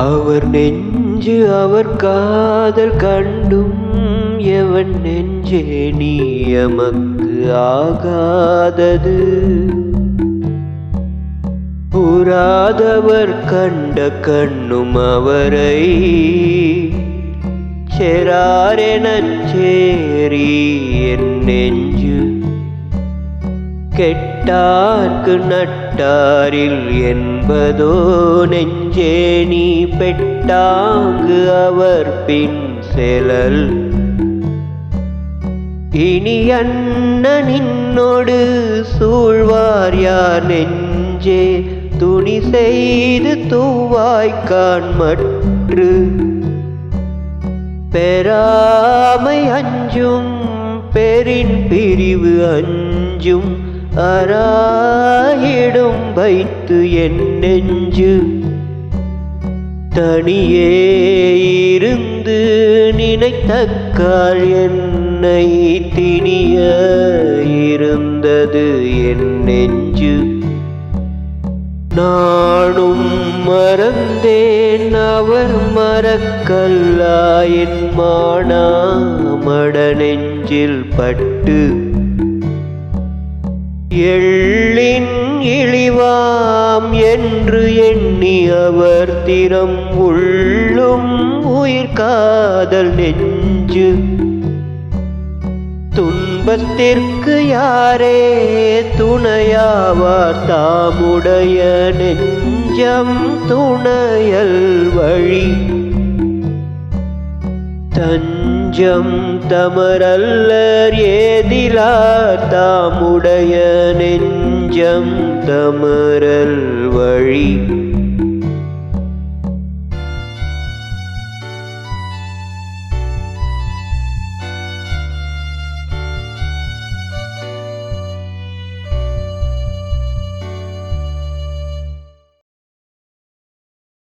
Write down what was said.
அவர் நெஞ்சு அவர் காதல் கண்டும் எவன் நெஞ்சே நீ எமக்கு ஆகாதது? புறாதவர் கண்ட கண்ணும் அவரை செராரெனச் சேரி நட்டார்க்கு நட்டாரில் என்பதோ நெஞ்சே நீ பெட்டாங்கு அவர் பின் செலல். இனி அண்ண நின்னோடு சூழ்வார் யார் நெஞ்சே? துணி செய்து தூவாய்க்கான் மற்று. பெறாமை அஞ்சும் பெரின் பிரிவு அஞ்சும் அராயிடும் வைத்து என் நெஞ்சு தனியே இருந்து நினைத்தக்கால் என்னை திணிய இருந்தது என் நெஞ்சு. நானும் மறந்தேன் அவர் மறக்கல்லா என் மானாமட நெஞ்சில் பட்டு எள்ளின் இழிவாம் என்று எண்ணி அவர் திறம் உள்ளும் உயிர் காதல் நெஞ்சு. துன்பத்திற்கு யாரே துணையாவார்? தாமுடைய நெஞ்சம் துணையல் வழி. தன் நெஞ்சம் தமரல்லர் ஏதிலார் தாமுடைய நெஞ்சம் தமரல் வழி.